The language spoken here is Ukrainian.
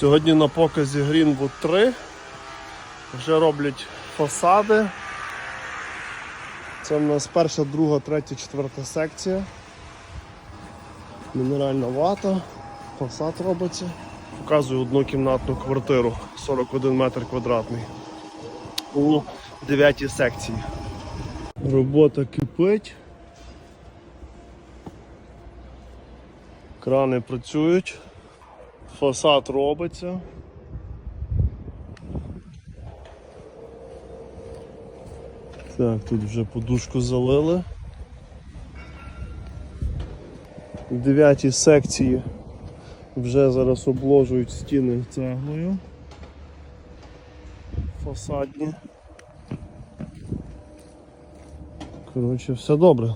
Сьогодні на показі Greenwood 3 вже роблять фасади. Це в нас перша, друга, третя, четверта секція. Мінеральна вата, фасад робиться. Показую однокімнатну квартиру 41 метр квадратний у 9 секції. Робота кипить. Крани працюють. Фасад робиться. Так, тут вже подушку залили. В дев'ятій секції вже зараз обложують стіни цеглою. Фасадні. Коротше, все добре.